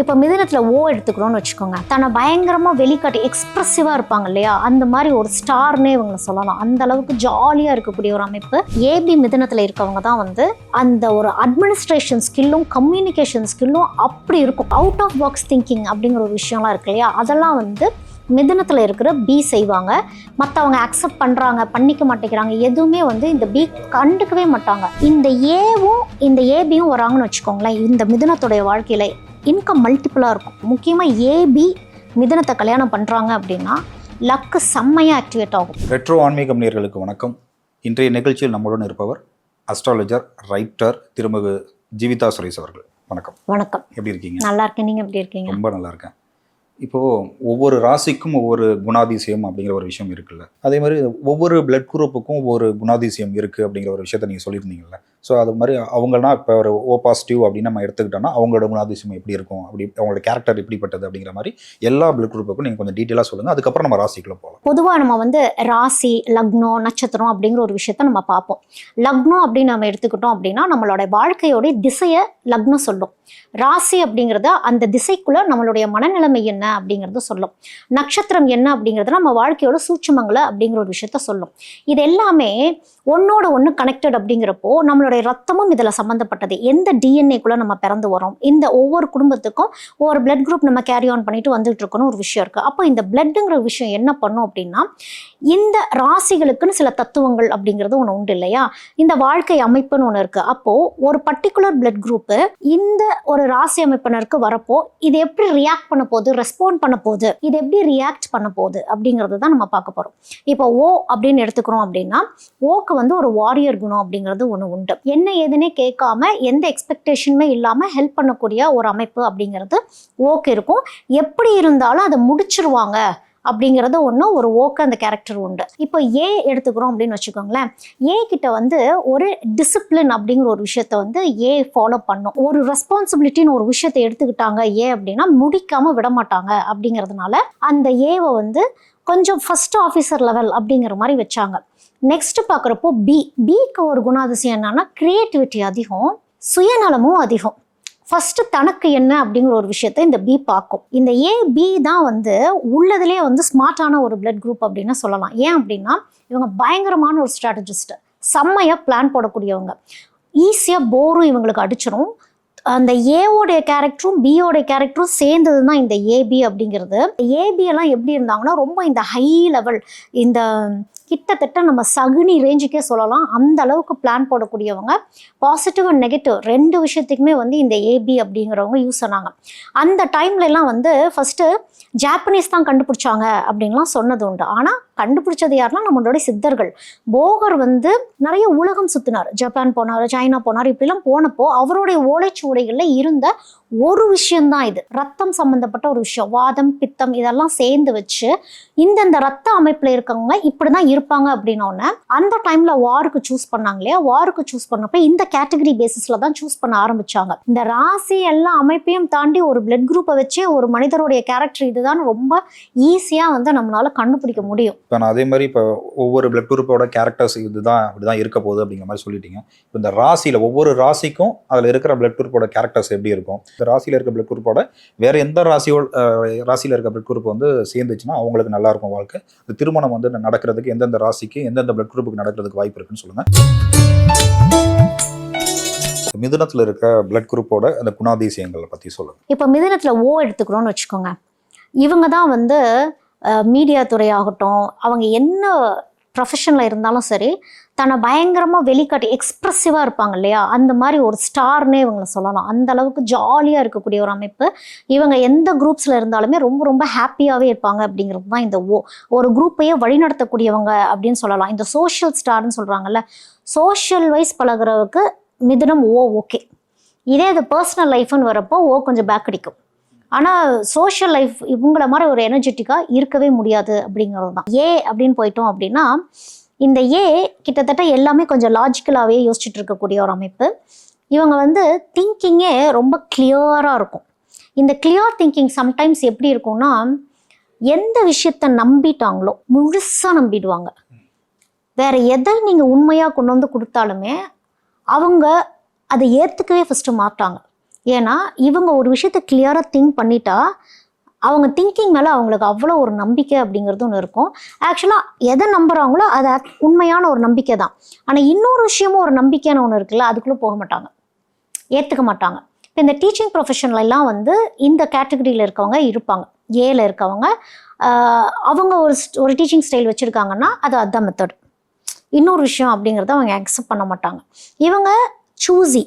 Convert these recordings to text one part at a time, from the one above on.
இப்போ மிதனத்தில் ஓ எடுத்துக்கிறோன்னு வச்சுக்கோங்க. தன்னை பயங்கரமாக வெளிக்காட்டி எக்ஸ்ப்ரெசிவாக இருப்பாங்க இல்லையா? அந்த மாதிரி ஒரு ஸ்டார்னே இவங்களை சொல்லலாம். அந்த அளவுக்கு ஜாலியாக இருக்கக்கூடிய ஒரு அமைப்பு. ஏபி மிதனத்தில் இருக்கவங்க தான் வந்து அந்த ஒரு அட்மினிஸ்ட்ரேஷன் ஸ்கில்லும் கம்யூனிகேஷன் ஸ்கில்லும் அப்படி இருக்கும். அவுட் ஆஃப் பாக்ஸ் திங்கிங் அப்படிங்கிற ஒரு விஷயம்லாம் இருக்கு இல்லையா? அதெல்லாம் வந்து மிதனத்தில் இருக்கிற பி செய்வாங்க. மற்றவங்க அக்செப்ட் பண்ணுறாங்க பண்ணிக்க மாட்டேங்கிறாங்க எதுவுமே வந்து இந்த பி கண்டுக்கவே மாட்டாங்க. இந்த ஏவும் இந்த ஏபியும் வராங்கன்னு வச்சுக்கோங்களேன். இந்த மிதனத்துடைய வாழ்க்கையில் இன்கம் மல்டிப்புளாக இருக்கும். முக்கியமாக ஏபி மிதுனத்தை கல்யாணம் பண்ணுறாங்க அப்படின்னா லக்கு செம்மையாக ஆக்டிவேட் ஆகும். ரெட்ரோ ஆன்மீகம் நேயர்களுக்கு வணக்கம். இன்றைய நிகழ்ச்சியில் நம்முடன் இருப்பவர் அஸ்ட்ராலஜர் ரைட்டர் திருமகு ஜீவிதா சுரேஷ் அவர்கள். வணக்கம். வணக்கம். எப்படி இருக்கீங்க? நல்லா இருக்கேன். நீங்கள் எப்படி இருக்கீங்க? ரொம்ப நல்லா இருக்கேன். இப்போது ஒவ்வொரு ராசிக்கும் ஒவ்வொரு குணாதிசயம் அப்படிங்கிற ஒரு விஷயம் இருக்குல்ல. அதே மாதிரி ஒவ்வொரு பிளட் குரூப்புக்கும் ஒவ்வொரு குணாதிசயம் இருக்குது அப்படிங்கிற ஒரு விஷயத்த நீங்கள் சொல்லியிருந்தீங்கல்ல. ஸோ அது மாதிரி அவங்கன்னா இப்போ ஒரு ஓ பாசிட்டிவ் அப்படின்னு நம்ம எடுத்துக்கிட்டோம்னா அவங்களோட குணாதிசயம் எப்படி இருக்கும்? அப்படி அவங்களோட கேரக்டர் எப்படிப்பட்டது அப்படிங்கிற மாதிரி எல்லா பிளட் குரூப்புக்கும் நீங்கள் கொஞ்சம் டீட்டெயிலாக சொல்லுங்கள் அதுக்கப்புறம் நம்ம ராசிக்குள்ள போகலாம் பொதுவாக நம்ம வந்து ராசி லக்னம் நட்சத்திரம் அப்படிங்கிற ஒரு விஷயத்த நம்ம பார்ப்போம். லக்னம் அப்படின்னு நம்ம எடுத்துக்கிட்டோம் அப்படின்னா நம்மளோட வாழ்க்கையோடைய திசையை லக்னம் சொல்லும். ராசி அப்படிங்கிறத அந்த திசைக்குள்ள நம்மளுடைய மனநிலைமை என்ன? அப்படிங்கிறத சொல்லும். நட்சத்திரம் என்ன அப்படிங்கிறது நம்ம வாழ்க்கையோட சூட்சமங்களை அப்படிங்கிற ஒரு விஷயத்த சொல்லும். இது எல்லாமே ஒன்னோட ஒன்று கனெக்டட் அப்படிங்கிறப்போ நம்மளுடைய ரத்தமும் இதில் சம்மந்தப்பட்டது எந்த டிஎன்ஏக்குள்ள நம்ம பிறந்து வரோம் இந்த ஒவ்வொரு குடும்பத்துக்கும் ஒவ்வொரு பிளட் குரூப் நம்ம கேரி ஆன் பண்ணிட்டு வந்துட்டு இருக்கணும் ஒரு விஷயம் இருக்கு. அப்போ இந்த பிளட்டுங்கிற விஷயம் என்ன பண்ணும் அப்படின்னா இந்த ராசிகளுக்குன்னு சில தத்துவங்கள் அப்படிங்கிறது ஒன்று உண்டு இல்லையா? இந்த வாழ்க்கை அமைப்புன்னு ஒன்று இருக்கு. அப்போ ஒரு பர்டிகுலர் பிளட் குரூப்பு இந்த ஒரு ராசி அமைப்பினருக்கு வரப்போ இது எப்படி ரியாக்ட் பண்ண போகுது? ரெஸ்பாண்ட் பண்ண போகுது. இது எப்படி ரியாக்ட் பண்ண போகுது அப்படிங்கிறது தான் நம்ம பார்க்க போகிறோம் இப்போ ஓ அப்படின்னு எடுத்துக்கிறோம் அப்படின்னா ஓக்கு வந்து ஒரு வாரியர் குணம் அப்படிங்கிறது ஒன்று உண்டு. என்ன ஏதுன்னே கேட்காம எந்த எக்ஸ்பெக்டேஷனுமே இல்லாமல் ஹெல்ப் பண்ணக்கூடிய ஒரு அமைப்பு அப்படிங்கிறது ஓக்கு இருக்கும். எப்படி இருந்தாலும் அதை முடிச்சிருவாங்க. அப்படிங்கிறது ஒன்று ஒரு ஓக்க அந்த கேரக்டர் உண்டு. இப்போ ஏ எடுத்துக்கிறோம் அப்படின்னு வச்சுக்கோங்களேன். ஏ கிட்ட வந்து ஒரு டிசிப்ளின் அப்படிங்கிற ஒரு விஷயத்த வந்து ஏ ஃபாலோ பண்ணும். ஒரு ரெஸ்பான்சிபிலிட்டின்னு ஒரு விஷயத்தை எடுத்துக்கிட்டாங்க ஏ அப்படின்னா முடிக்காமல் விட மாட்டாங்க அப்படிங்கிறதுனால அந்த ஏவை வந்து கொஞ்சம் ஃபஸ்ட் ஆஃபீஸர் லெவல் அப்படிங்கிற மாதிரி வச்சாங்க. நெக்ஸ்ட் பார்க்குறப்போ பி பிக்கு ஒரு குணாதிசயம் என்னன்னா கிரியேட்டிவிட்டி அதிகம் சுயநலமும் அதிகம். ஃபஸ்ட்டு தனக்கு என்ன அப்படிங்கிற ஒரு விஷயத்த இந்த பி பார்க்கும். இந்த ஏ பி தான் வந்து உள்ளதுலேயே வந்து ஸ்மார்ட்டான ஒரு பிளட் குரூப் அப்படின்னு சொல்லலாம். ஏன் அப்படின்னா இவங்க பயங்கரமான ஒரு ஸ்ட்ராட்டஜிஸ்ட்டு செம்மையாக பிளான் போடக்கூடியவங்க. ஈஸியாக போரும் இவங்களுக்கு அடிச்சிடும் அந்த ஏவோடைய கேரக்டரும் பியோடைய கேரக்டரும் சேர்ந்தது தான் இந்த ஏபி அப்படிங்கிறது. ஏபி எல்லாம் எப்படி இருந்தாங்கன்னா ரொம்ப இந்த ஹை லெவல் இந்த கிட்டத்தட்ட நம்ம சகுனி ரேஞ்சுக்கே சொல்லலாம். அந்த அளவுக்கு பிளான் போடக்கூடியவங்க. பாசிட்டிவ் அண்ட் நெகட்டிவ் ரெண்டு விஷயத்துக்குமே வந்து இந்த ஏபி அப்படிங்கிறவங்க யூஸ் பண்ணாங்க அந்த டைம்லலாம் வந்து ஃபஸ்ட்டு ஜாப்பனீஸ் தான் கண்டுபிடிச்சாங்க அப்படின்லாம் சொன்னது உண்டு. ஆனால் கண்டுபிடிச்சது யாருன்னா நம்மளுடைய சித்தர்கள். போகர் வந்து நிறைய உலகம் சுத்தினார். ஜப்பான் போனார் சைனா போனார் இப்படிலாம் போனப்போ அவருடைய ஓலைச்சுவடைகளில் இருந்த ஒரு விஷயம்தான் இது. ரத்தம் சம்மந்தப்பட்ட ஒரு விஷயம். வாதம் பித்தம் இதெல்லாம் சேர்ந்து வச்சு இந்தந்த ரத்த அமைப்பில் இருக்கவங்க இப்படிதான் இருப்பாங்க அப்படின்னோடனே அந்த டைம்ல வாருக்கு சூஸ் பண்ணாங்க இல்லையா? வாருக்கு சூஸ் பண்ணப்ப இந்த கேட்டகரி பேசிஸ்ல தான் சூஸ் பண்ண ஆரம்பிச்சாங்க. இந்த ராசி எல்லா அமைப்பையும் தாண்டி ஒரு பிளட் குரூப்பை வச்சே ஒரு மனிதருடைய கேரக்டர் இதுதான் ரொம்ப ஈஸியா வந்து நம்மளால கண்டுபிடிக்க முடியும். இப்போ நான் அதே மாதிரி இப்போ ஒவ்வொரு பிளட் குரூப்போட கேரக்டர்ஸ் இதுதான் இப்படிதான் இருக்க போகுது அப்படிங்கிற மாதிரி சொல்லிட்டீங்க. இப்போ இந்த ராசியில் ஒவ்வொரு ராசிக்கும் அதில் இருக்கிற பிளட் குரூப்போட கேரக்டர்ஸ் எப்படி இருக்கும்? இந்த ராசியில் இருக்க பிளட் குரூப்போட வேற எந்த ராசியோட ராசியில் இருக்க பிளட் குரூப் வந்து சேர்ந்துச்சுன்னா அவங்களுக்கு நல்லா இருக்கும் வாழ்க்கை. இந்த திருமணம் வந்து நடக்கிறதுக்கு எந்தெந்த ராசிக்கு எந்தெந்த பிளட் குரூப்புக்கு நடக்கிறதுக்கு வாய்ப்பு இருக்குன்னு சொல்லுங்க. மிதுனத்தில் இருக்க பிளட் குரூப்போட அந்த குணாதிசயங்களை பற்றி சொல்லுங்க. இப்போ மிதுனத்தில் ஓ எடுத்துக்கிறோம்னு வச்சுக்கோங்க. இவங்க தான் வந்து மீடியா துறையாகட்டும் அவங்க என்ன ப்ரொஃபஷனில் இருந்தாலும் சரி தன்னை பயங்கரமாக வெளிக்காட்டி எக்ஸ்ப்ரெசிவாக இருப்பாங்க இல்லையா? அந்த மாதிரி ஒரு ஸ்டார்னே இவங்களை சொல்லலாம். அந்த அளவுக்கு ஜாலியாக இருக்கக்கூடிய ஒரு அமைப்பு. இவங்க எந்த குரூப்ஸில் இருந்தாலுமே ரொம்ப ரொம்ப ஹாப்பியாகவே இருப்பாங்க அப்படிங்கிறது தான் இந்த ஓ ஒரு குரூப்பையே வழிநடத்தக்கூடியவங்க அப்படின்னு சொல்லலாம். இந்த சோஷியல் ஸ்டார்னு சொல்கிறாங்கல்ல சோஷியல் வைஸ் பழகுறவுக்கு மிதுனம் ஓ ஓகே இதே இது பர்சனல் லைஃப்னு வரப்போ ஓ கொஞ்சம் பேக் அடிக்கும். ஆனால் சோஷியல் லைஃப் இவங்கள மாதிரி ஒரு எனர்ஜெட்டிக்காக இருக்கவே முடியாது அப்படிங்கிறது தான். ஏ அப்படின்னு போயிட்டோம் அப்படின்னா இந்த ஏ கிட்டத்தட்ட எல்லாமே கொஞ்சம் லாஜிக்கலாகவே யோசிச்சுட்டு இருக்கக்கூடிய ஒரு அமைப்பு. இவங்க வந்து திங்கிங்கே ரொம்ப கிளியராக இருக்கும். இந்த கிளியர் திங்கிங் சம்டைம்ஸ் எப்படி இருக்கும்னா எந்த விஷயத்த நம்பிட்டாங்களோ முழுசாக நம்பிடுவாங்க. வேற எதை நீங்கள் உண்மையாக கொண்டு வந்து கொடுத்தாலுமே அவங்க அதை ஏற்றுக்கவே ஃபஸ்ட்டு மாட்டாங்க ஏன்னா இவங்க ஒரு விஷயத்த கிளியராக திங்க் பண்ணிட்டா அவங்க திங்கிங் மேலே அவங்களுக்கு அவ்வளோ ஒரு நம்பிக்கை அப்படிங்கிறது ஒன்று இருக்கும். ஆக்சுவலாக எதை நம்புகிறாங்களோ அது உண்மையான ஒரு நம்பிக்கை தான் ஆனால் இன்னொரு விஷயமும் ஒரு நம்பிக்கையான ஒன்று இருக்குல்ல அதுக்குள்ளே போக மாட்டாங்க. ஏற்றுக்க மாட்டாங்க. இப்போ இந்த டீச்சிங் ப்ரொஃபஷன்லாம் வந்து இந்த கேட்டகரியில் இருக்கவங்க இருப்பாங்க. ஏல இருக்கவங்க. அவங்க ஒரு ஒரு டீச்சிங் ஸ்டைல் வச்சுருக்காங்கன்னா அது அதான் மெத்தட் இன்னொரு விஷயம் அப்படிங்கிறத அவங்க அக்செப்ட் பண்ண மாட்டாங்க. இவங்க சூஸி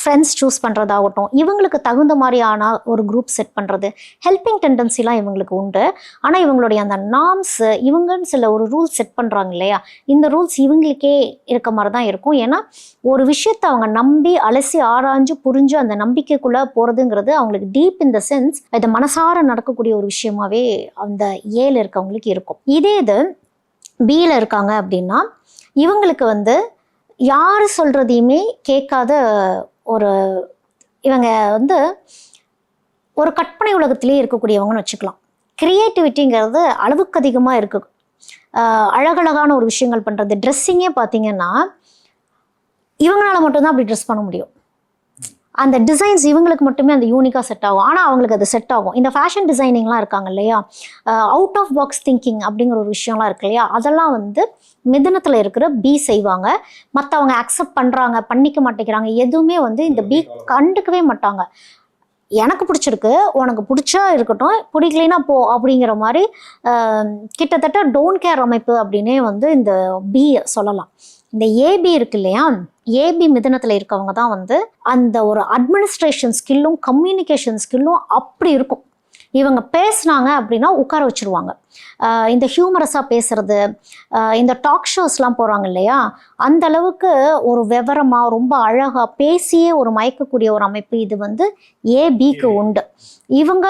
ஃப்ரெண்ட்ஸ் சூஸ் பண்ணுறதாகட்டும் இவங்களுக்கு தகுந்த மாதிரியான ஒரு குரூப் செட் பண்ணுறது ஹெல்பிங் டெண்டன்சிலாம் இவங்களுக்கு உண்டு. ஆனால் இவங்களுடைய அந்த நாம்ஸு இவங்கன்னு சில ஒரு ரூல்ஸ் செட் பண்ணுறாங்க இல்லையா? இந்த ரூல்ஸ் இவங்களுக்கே இருக்க மாதிரி தான் இருக்கும். ஏன்னா ஒரு விஷயத்தை அவங்க நம்பி அலசி ஆராய்ஞ்சு புரிஞ்சு அந்த நம்பிக்கைக்குள்ளே போகிறதுங்கிறது அவங்களுக்கு டீப் இன் த சென்ஸ் இது மனசார நடக்கக்கூடிய ஒரு விஷயமாவே அந்த ஏல இருக்கவங்களுக்கு இருக்கும். இதே இது பியில் இருக்காங்க அப்படின்னா இவங்களுக்கு வந்து யார் சொல்கிறதையுமே கேட்காத ஒரு இவங்க வந்து ஒரு கற்பனை உலகத்திலே இருக்கக்கூடியவங்கன்னு வச்சுக்கலாம். க்ரியேட்டிவிட்டிங்கிறது அளவுக்கு அதிகமாக இருக்கு. அழகழகான ஒரு விஷயங்கள் பண்ணுறது ட்ரெஸ்ஸிங்கே பார்த்தீங்கன்னா இவங்களால மட்டும்தான் அப்படி ட்ரெஸ் பண்ண முடியும். அந்த டிசைன்ஸ் இவங்களுக்கு மட்டுமே அந்த யூனிக்காக செட் ஆகும். ஆனால் அவங்களுக்கு அது செட் ஆகும். இந்த ஃபேஷன் டிசைனிங்லாம் இருக்காங்க இல்லையா? அவுட் ஆஃப் பாக்ஸ் திங்கிங் அப்படிங்கிற ஒரு விஷயம்லாம் இருக்கு இல்லையா? அதெல்லாம் வந்து மிதனத்தில் இருக்கிற பி செய்வாங்க. மற்றவங்க அக்செப்ட் பண்ணுறாங்க பண்ணிக்க மாட்டேங்கிறாங்க. எதுவுமே வந்து இந்த பி கண்டுக்கவே மாட்டாங்க. எனக்கு பிடிச்சிருக்கு. உனக்கு பிடிச்சா இருக்கட்டும். பிடிக்கலைன்னா போ அப்படிங்கிற மாதிரி கிட்டத்தட்ட டோன்ட் கேர் அமைப்பு அப்படின்னே வந்து இந்த பி சொல்லலாம். இந்த ஏபி இருக்கு இல்லையா ஏபி மிதனத்தில் இருக்கவங்க தான் வந்து அந்த ஒரு அட்மினிஸ்ட்ரேஷன் ஸ்கில்லும் கம்யூனிகேஷன் ஸ்கில்லும் அப்படி இருக்கும். இவங்க பேசுனாங்க அப்படின்னா உட்கார வச்சிருவாங்க. இந்த ஹியூமரஸாக பேசுறது இந்த டாக் ஷோஸ்லாம் போகிறாங்க இல்லையா அந்த அளவுக்கு ஒரு விவரமாக ரொம்ப அழகாக பேசியே ஒரு மயக்கக்கூடிய ஒரு அமைப்பு இது வந்து ஏபிக்கு உண்டு. இவங்க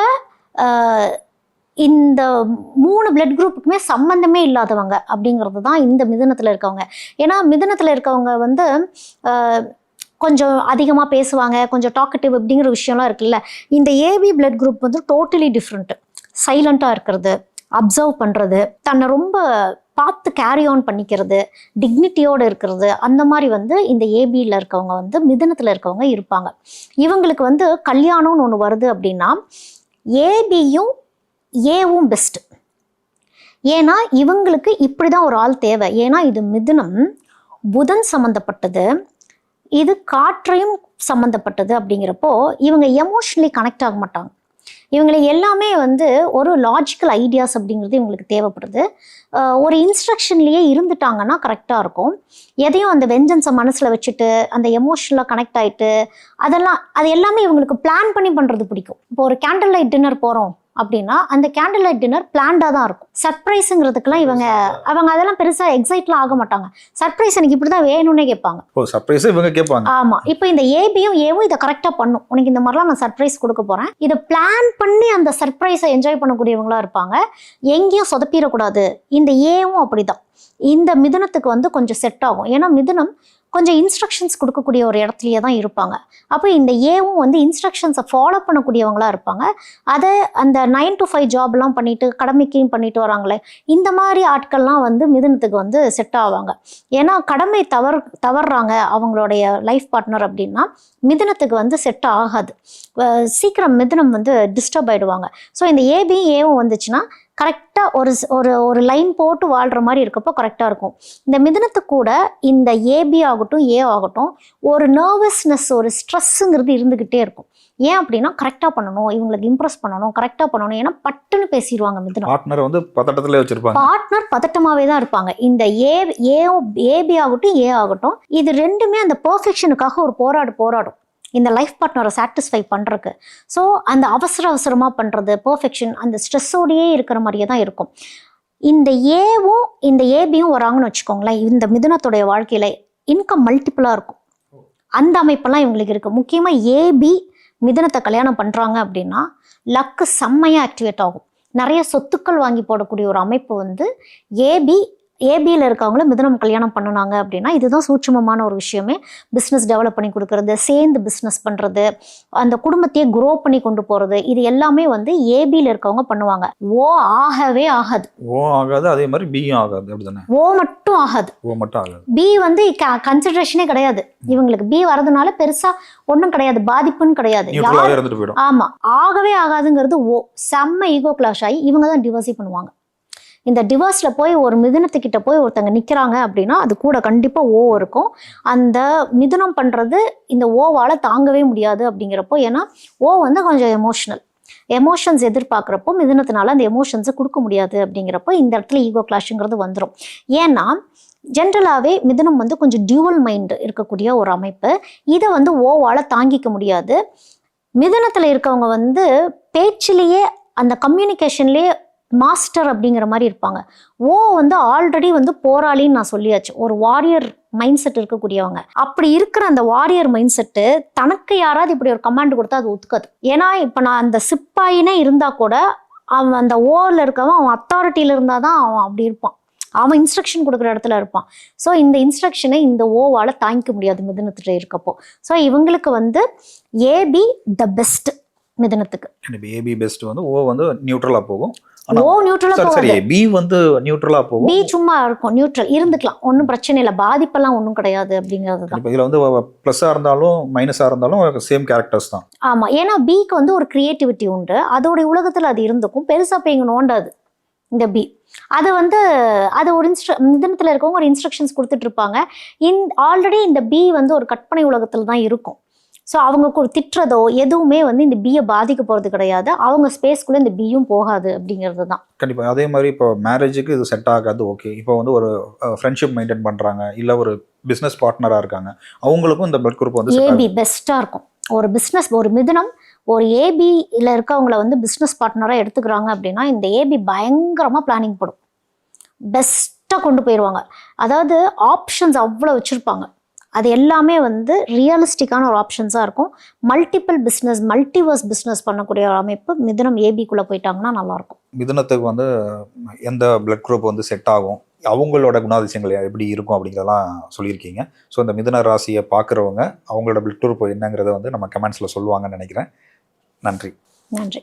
இந்த மூணு பிளட் குரூப்புக்குமே சம்மந்தமே இல்லாதவங்க அப்படிங்கிறது தான் இந்த மிதனத்தில் இருக்கவங்க. ஏன்னா மிதனத்தில் இருக்கவங்க வந்து கொஞ்சம் அதிகமாக பேசுவாங்க கொஞ்சம் டாக்கட்டிவ் அப்படிங்கிற விஷயம்லாம் இருக்குல்ல. இந்த ஏபி பிளட் குரூப் வந்து டோட்டலி டிஃப்ரெண்ட்டு சைலண்ட்டாக இருக்கிறது அப்சர்வ் பண்ணுறது தன்னை ரொம்ப பார்த்து கேரி ஆன் பண்ணிக்கிறது டிக்னிட்டியோடு இருக்கிறது அந்த மாதிரி வந்து இந்த ஏபியில் இருக்கவங்க வந்து மிதனத்தில் இருக்கவங்க இருப்பாங்க. இவங்களுக்கு வந்து கல்யாணம்னு ஒன்று வருது அப்படின்னா ஏபியும் ஏவும் பெஸ்ட்டு ஏன்னா இவங்களுக்கு இப்படி தான் ஒரு ஆள் தேவை. ஏன்னா இது மிதுனம் புதன் சம்மந்தப்பட்டது இது காற்றையும் சம்மந்தப்பட்டது அப்படிங்கிறப்போ இவங்க எமோஷ்னலி கனெக்ட் ஆக மாட்டாங்க. இவங்களை எல்லாமே வந்து ஒரு லாஜிக்கல் ஐடியாஸ் அப்படிங்கிறது இவங்களுக்கு தேவைப்படுது. ஒரு இன்ஸ்ட்ரக்ஷன்லேயே இருந்துட்டாங்கன்னா கரெக்டாக இருக்கும். எதையும் அந்த வெஞ்சன்ஸை மனசில் வச்சுட்டு அந்த எமோஷனலாக கனெக்ட் ஆகிட்டு அதெல்லாம் அது எல்லாமே இவங்களுக்கு பிளான் பண்ணி பண்ணுறது பிடிக்கும். இப்போ ஒரு கேண்டில் லைட் டின்னர் போகிறோம் அப்படின்னா அந்த கேண்டில் லைட் டின்னர் பிளான்டாக தான் இருக்கும். சர்ப்ரைஸுங்கிறதுக்கெல்லாம் இவங்க அவங்க அதெல்லாம் பெருசாக எக்ஸைட்லாம் ஆக மாட்டாங்க. சர்ப்ரைஸ் எனக்கு இப்படி தான் வேணும்னே கேட்பாங்க. ஓ சர்ப்ரைஸ் இவங்க கேட்பாங்க? ஆமாம் இப்போ இந்த ஏபியும் ஏவும் இதை கரெக்டாக பண்ணும். உனக்கு இந்த மாதிரிலாம் நான் சர்ப்ரைஸ் கொடுக்க போகிறேன் இதை பிளான் பண்ணி அந்த சர்ப்ரைஸை என்ஜாய் பண்ணக்கூடியவங்களா இருப்பாங்க. எங்கேயும் சொதப்பிடக்கூடாது. இந்த ஏவும் அப்படிதான். இந்த மிதுனத்துக்கு வந்து கொஞ்சம் செட் ஆகும். ஏன்னா மிதுனம் கொஞ்சம் இன்ஸ்ட்ரக்ஷன்ஸ் கொடுக்கக்கூடிய ஒரு இடத்துலையே தான் இருப்பாங்க. அப்போ இந்த ஏவும் வந்து இன்ஸ்ட்ரக்ஷன்ஸை ஃபாலோ பண்ணக்கூடியவங்களா இருப்பாங்க. அதை அந்த நைன் டு ஃபைவ் ஜாப்லாம் பண்ணிட்டு கடமைக்கும் பண்ணிட்டு வராங்களே இந்த மாதிரி ஆட்கள்லாம் வந்து மிதுனத்துக்கு வந்து செட் ஆவாங்க. ஏன்னா கடமை தவறு தவறுறாங்க அவங்களுடைய லைஃப் பார்ட்னர் அப்படின்னா மிதுனத்துக்கு வந்து செட் ஆகாது. சீக்கிரம் மிதுனம் வந்து டிஸ்டர்ப் ஆகிடுவாங்க ஸோ இந்த ஏபியும் ஏவும் வந்துச்சுன்னா கரெக்டாக ஒரு ஒரு ஒரு லைன் போட்டு வாழ்கிற மாதிரி இருக்கப்போ கரெக்டாக இருக்கும். இந்த மிதுனத்துக்கு கூட இந்த ஏபி ஆகட்டும் ஏ ஆகட்டும் ஒரு நர்வஸ்னஸ் ஒரு ஸ்ட்ரெஸ்ஸுங்கிறது இருந்துக்கிட்டே இருக்கும். ஏன் அப்படின்னா கரெக்டாக பண்ணணும் இவங்களுக்கு இம்ப்ரெஸ் பண்ணணும் கரெக்டாக பண்ணணும் ஏன்னா பட்டுன்னு பேசிடுவாங்க மிதுனம். பார்ட்னர் வந்து பதட்டத்துல வச்சிருப்பாங்க. பார்ட்னர் பதட்டமாவே தான் இருப்பாங்க. இந்த ஏ ஏ ஏபி ஆகட்டும் ஏ ஆகட்டும் இது ரெண்டுமே அந்த பெர்ஃபெக்ஷனுக்காக ஒரு போராடு போராடும். இந்த லைஃப் பார்ட்னரை சாட்டிஸ்ஃபை பண்ணுறக்கு ஸோ அந்த அவசர அவசரமாக பண்ணுறது பர்ஃபெக்ஷன் அந்த ஸ்ட்ரெஸ்ஸோடையே இருக்கிற மாதிரியே தான் இருக்கும். இந்த ஏவும் இந்த ஏபியும் வராங்கன்னு வச்சுக்கோங்களேன் இந்த மிதுனத்துடைய வாழ்க்கையில் இன்கம் மல்டிப்புளாக இருக்கும். அந்த அமைப்பெல்லாம் இவங்களுக்கு இருக்குது முக்கியமாக ஏபி மிதுனத்தை கல்யாணம் பண்ணுறாங்க அப்படின்னா லக்கு செம்மையாக ஆக்டிவேட் ஆகும். நிறைய சொத்துக்கள் வாங்கி போடக்கூடிய ஒரு அமைப்பு வந்து ஏபி ஏபியில் இருக்கவங்கள மிதுனம் கல்யாணம் பண்ணுனாங்க அப்படின்னா இதுதான் சூட்சுமமான ஒரு விஷயமே. பிஸ்னஸ் டெவலப் பண்ணி கொடுக்கறது சேர்ந்து பிஸ்னஸ் பண்ணுறது அந்த குடும்பத்தையே குரோ பண்ணி கொண்டு போகிறது இது எல்லாமே வந்து ஏபியில் இருக்கவங்க பண்ணுவாங்க. ஓ ஆகவே ஆகாது. ஓ ஆகாது அதே மாதிரி பியும் ஆகாது அப்படிதானே? ஓ மட்டும் ஆகாது. ஓ மட்டும் ஆகாது. பி வந்து கன்சிடரேஷனே கிடையாது. இவங்களுக்கு பி வரதுனால பெருசா ஒன்றும் கிடையாது பாதிப்புன்னு கிடையாது. யார் நியூட்ரலாகவே இருந்துட்டு போயிடும். ஆமா. ஆகவே ஆகாதுங்கிறது ஓ செம்ம ஈகோ கிளாஷ் ஆகி இவங்க தான் டிவோர்ஸே பண்ணுவாங்க. இந்த டிவோர்ஸில் போய் ஒரு மிதுனத்துக்கிட்ட போய் ஒருத்தங்க நிற்கிறாங்க அப்படின்னா அது கூட கண்டிப்பாக ஓ இருக்கும். அந்த மிதுனம் பண்ணுறது இந்த ஓவால் தாங்கவே முடியாது அப்படிங்கிறப்போ ஏன்னா ஓ வந்து கொஞ்சம் எமோஷ்னல் எமோஷன்ஸ் எதிர்பார்க்குறப்போ மிதுனத்தினால அந்த எமோஷன்ஸை கொடுக்க முடியாது அப்படிங்கிறப்போ இந்த இடத்துல ஈகோ கிளாஷுங்கிறது வந்துடும் ஏன்னா ஜென்ரலாகவே மிதுனம் வந்து கொஞ்சம் டியூவல் மைண்டு இருக்கக்கூடிய ஒரு அமைப்பு. இதை வந்து ஓவால் தாங்கிக்க முடியாது. மிதுனத்தில் இருக்கவங்க வந்து பேச்சிலேயே அந்த கம்யூனிகேஷன்லேயே மாஸ்டர் அப்படிங்கிற மாதிரி இருப்பாங்க. ஓ வந்து ஆல்ரெடி வந்து போராளின்னு நான் சொல்லியாச்சு. ஒரு வாரியர் மைண்ட் செட் இருக்கக்கூடியவங்க. அப்படி இருக்கிற அந்த வாரியர் மைண்ட் செட்டு தனக்கு யாராவது இப்படி ஒரு கமாண்ட் கொடுத்தா அது ஒத்துக்காது. ஏன்னா இப்போ நான் அந்த சிப்பாயினே இருந்தா கூட அவன் அந்த ஓவில் இருக்கவன் அவன் அத்தாரிட்டியில் இருந்தால் தான் அவன் அப்படி இருப்பான். அவன் இன்ஸ்ட்ரக்ஷன் கொடுக்குற இடத்துல இருப்பான். ஸோ இந்த இன்ஸ்ட்ரக்ஷனை இந்த ஓவால தாங்கிக்க முடியாது மிதுனத்துல இருக்கப்போ. ஸோ இவங்களுக்கு வந்து ஏபி த பெஸ்ட் மிதுனத்துக்கு. ஏபி பெஸ்ட் வந்து ஓ வந்து நியூட்ரலாக போகும். ஓ நியூட்ரலா சரி போகாது. பி வந்து நியூட்ரலாக போகும். பி சும்மா இருக்கும் நியூட்ரல் இருந்துக்கலாம். ஒன்றும் பிரச்சனை இல்லை. பாதிப்பெல்லாம் ஒன்றும் கிடையாது அப்படிங்கிறது தான். இதில் வந்து ப்ளஸ்ஸாக இருந்தாலும் மைனஸாக இருந்தாலும் சேம் கேரக்டர்ஸ் தான். ஆமா. ஏன்னா பிக்கு வந்து ஒரு கிரியேட்டிவிட்டி உண்டு. அதோடைய உலகத்துல அது இருந்துக்கும். பெருசா போய் இங்க நோண்டாது. இந்த பி அது வந்து அது ஒரு இன்ஸ்ட்ர மிதனத்தில் இருக்கவங்க ஒரு இன்ஸ்ட்ரக்ஷன்ஸ் கொடுத்துட்டு இருப்பாங்க. இன் ஆல்ரெடி இந்த பி வந்து ஒரு கற்பனை உலகத்தில் தான் இருக்கும். ஸோ அவங்க திட்டுறதோ எதுவுமே வந்து இந்த பியை பாதிக்க போகிறது கிடையாது. அவங்க ஸ்பேஸ்க்குள்ளே இந்த பியும் போகாது அப்படிங்கிறது தான். கண்டிப்பாக அதே மாதிரி இப்போ மேரேஜுக்கு இது செட் ஆகாது ஓகே இப்போ வந்து ஒரு ஃப்ரெண்ட்ஷிப் மெயின்டைன் பண்ணுறாங்க இல்லை ஒரு பிஸ்னஸ் பார்ட்னராக இருக்காங்க. அவங்களுக்கும் இந்த பிளட் குரூப் வந்து ஏபி பெஸ்ட்டாக இருக்கும். ஒரு பிஸ்னஸ் ஒரு மிதுனம் ஒரு ஏபியில் இருக்கவங்கள வந்து பிஸ்னஸ் பார்ட்னராக எடுத்துக்கிறாங்க அப்படின்னா இந்த ஏபி பயங்கரமாக பிளானிங் போடும். பெஸ்ட்டாக கொண்டு போயிடுவாங்க அதாவது ஆப்ஷன்ஸ் அவ்வளோ வச்சுருப்பாங்க. அது எல்லாமே வந்து ரியலிஸ்டிக்கான ஒரு ஆப்ஷன்ஸாக இருக்கும். மல்டிபிள் பிஸ்னஸ் மல்டிவர்ஸ் பிஸ்னஸ் பண்ணக்கூடிய ஒரு அமைப்பு மிதுனம் ஏபிக்குள்ளே போயிட்டாங்கன்னா நல்லாயிருக்கும். மிதுனத்துக்கு வந்து எந்த பிளட் குரூப் வந்து செட் ஆகும் அவங்களோட குணாதிசயங்கள் எப்படி இருக்கும் அப்படிங்கிறதெல்லாம் சொல்லியிருக்கீங்க. ஸோ இந்த மிதுன ராசியை பார்க்குறவங்க அவங்களோட பிளட் குரூப் என்னங்கிறத வந்து நம்ம கமெண்ட்ஸில் சொல்லுவாங்கன்னு நினைக்கிறேன். நன்றி. நன்றி.